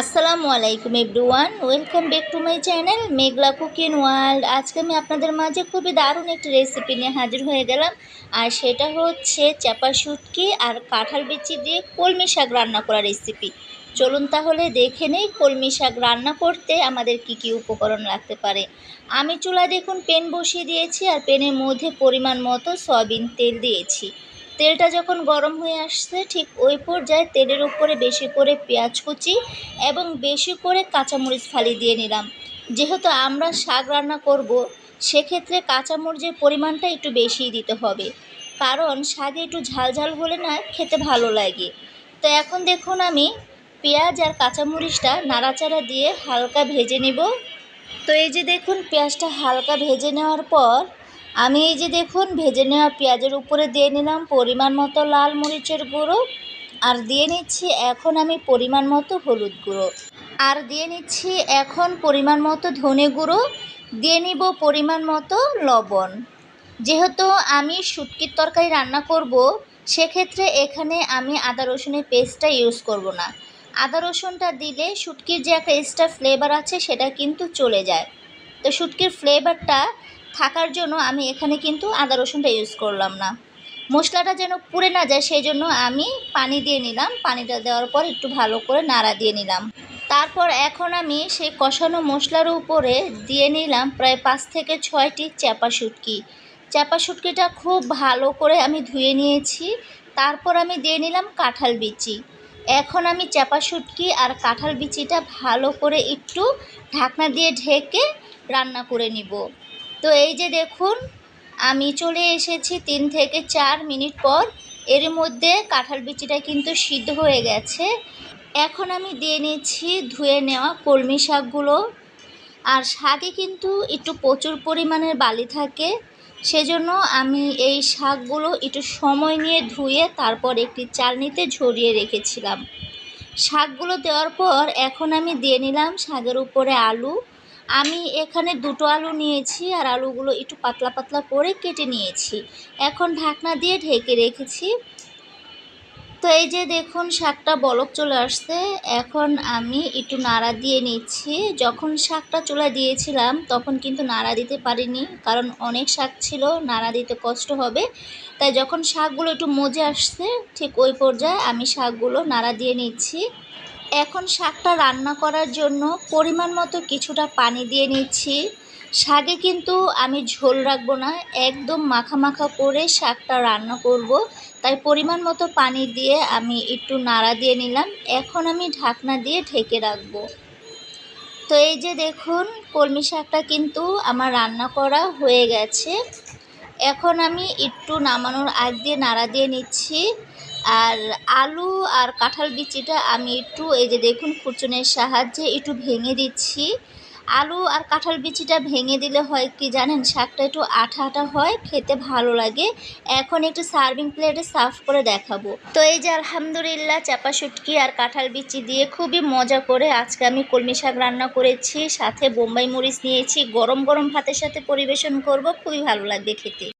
আসসালামু আলাইকুম everyone, welcome back to my channel Meghla cooking world. আজকে আমি আপনাদের মাঝে খুবই দারুণ একটি রেসিপি নিয়ে হাজির হয়ে গেলাম। আর সেটা হচ্ছে চাপা শুটকি আর কাঁঠাল বিচি দিয়ে কলমি শাক রান্না করা রেসিপি চলুন তাহলে দেখে নেই কলমি শাক রান্না করতে আমাদের কি কি উপকরণ লাগতে পারে। আমি চুলা দেখুন পেন বসিয়ে দিয়েছি আর পেনের মধ্যে পরিমাণ মতো সয়াবিন তেল দিয়েছি। তেলটা যখন গরম হয়ে আসছে, ঠিক ওই পর্যায়ে তেলের উপরে বেশি করে পেঁয়াজ কুচি এবং বেশি করে কাঁচামরিচ ফালি দিয়ে নিলাম। যেহেতু আমরা শাক রান্না করব, সেক্ষেত্রে কাঁচামরিচের পরিমাণটা একটু বেশিই দিতে হবে। কারণ শাকে একটু ঝাল ঝাল হলে না খেতে ভালো লাগে। তো এখন দেখুন আমি পেঁয়াজ আর কাঁচামরিচটা নাড়াচাড়া দিয়ে হালকা ভেজে নেব। তো এই যে দেখুন পেঁয়াজটা হালকা ভেজে নেওয়ার পর আমি এই যে দেখুন, ভেজে নেওয়া পেঁয়াজের উপরে দিয়ে নিলাম পরিমাণ মতো লাল মরিচের গুঁড়ো। আর দিয়ে নিচ্ছি এখন আমি পরিমাণ মতো হলুদ গুঁড়ো। আর দিয়ে নিচ্ছি এখন পরিমাণ মতো ধনে গুঁড়ো। দিয়ে নিব পরিমাণ মতো লবণ। যেহেতু আমি শুটকির তরকারি রান্না করব, সেক্ষেত্রে এখানে আমি আদা রসুনের পেস্টটা ইউজ করব না। আদা রসুনটা দিলে শুটকির যে একটা এক্সট্রা ফ্লেভার আছে, সেটা কিন্তু চলে যায়। তো শুটকির ফ্লেভারটা থাকার জন্য আমি এখানে কিন্তু আদা রসুনটা ইউজ করলাম না। মশলাটা যেন পুড়ে না যায়, সেই জন্য আমি পানি দিয়ে নিলাম। পানিটা দেওয়ার পর একটু ভালো করে নাড়া দিয়ে নিলাম। তারপর এখন আমি সেই কষানো মশলার উপরে দিয়ে নিলাম প্রায় পাঁচ থেকে ছয়টি চ্যাপা শুটকি। চ্যাপা শুটকিটা খুব ভালো করে আমি ধুয়ে নিয়েছি। তারপর আমি দিয়ে নিলাম কাঁঠাল বিচি। এখন আমি চ্যাপা শুটকি আর কাঁঠাল বিচিটা ভালো করে একটু ঢাকনা দিয়ে ঢেকে রান্না করে নিব। তো এই যে দেখুন, আমি চলে এসেছি তিন থেকে চার মিনিট পর। এর মধ্যে কাঁঠাল বিচিটা কিন্তু সিদ্ধ হয়ে গেছে। এখন আমি দিয়ে নিচ্ছি ধুয়ে নেওয়া কলমি শাকগুলো। আর শাকে কিন্তু একটু প্রচুর পরিমাণের বালি থাকে। সেজন্য আমি এই শাকগুলো একটু সময় নিয়ে ধুয়ে তারপর একটি চালনিতে ঝরিয়ে রেখেছিলাম। শাকগুলো দেওয়ার পর এখন আমি দিয়ে নিলাম শাকের উপরে আলু। আমি এখানে দুটো আলু নিয়েছি আর আলুগুলো একটু পাতলা পাতলা করে কেটে নিয়েছি। এখন ঢাকনা দিয়ে ঢেকে রেখেছি। তো এই যে দেখুন, শাকটা বলক চলে আসছে। এখন আমি একটু নাড়া দিয়ে নিচ্ছি। যখন শাকটা চলে দিয়েছিলাম, তখন কিন্তু নাড়া দিতে পারিনি, কারণ অনেক শাক ছিল, নাড়া দিতে কষ্ট হবে। তাই যখন শাকগুলো একটু মজে আসছে, ঠিক ওই পর্যায়ে আমি শাকগুলো নাড়া দিয়ে নিচ্ছি। এখন শাকটা রান্না করার জন্য পরিমাণ মতো কিছুটা পানি দিয়ে নিচ্ছি। শাকে কিন্তু আমি ঝোল রাখব না, একদম মাখা মাখা করে শাকটা রান্না করব। তাই পরিমাণ মতো পানি দিয়ে আমি একটু নাড়া দিয়ে নিলাম। এখন আমি ঢাকনা দিয়ে ঢেকে রাখব। তো এই যে দেখুন, কলমি শাকটা কিন্তু আমার রান্না করা হয়ে গেছে। এখন আমি একটু নামানোর আগ দিয়ে নাড়া দিয়ে নিচ্ছি। আর আলু আর কাঁঠাল বিচিটা আমি একটু, এই যে দেখুন খুরচুনের সাহায্যে একটু ভেঙে দিচ্ছি। আলু আর কাঁঠাল বিচিটা ভেঙে দিলে হয় কি জানেন? শাকটা একটু আঠা আঠা হয়, খেতে ভালো লাগে। এখন একটু সার্ভিং প্লেটে সার্ভ করে দেখাবো। তো এই যে আলহামদুলিল্লাহ, চাপা শুটকি আর কাঁঠাল বিচি দিয়ে খুবই মজা করে আজকে আমি কলমি শাক রান্না করেছি। সাথে বোম্বাই মরিচ নিয়েছি। গরম গরম ভাতের সাথে পরিবেশন করব, খুবই ভালো লাগবে খেতে।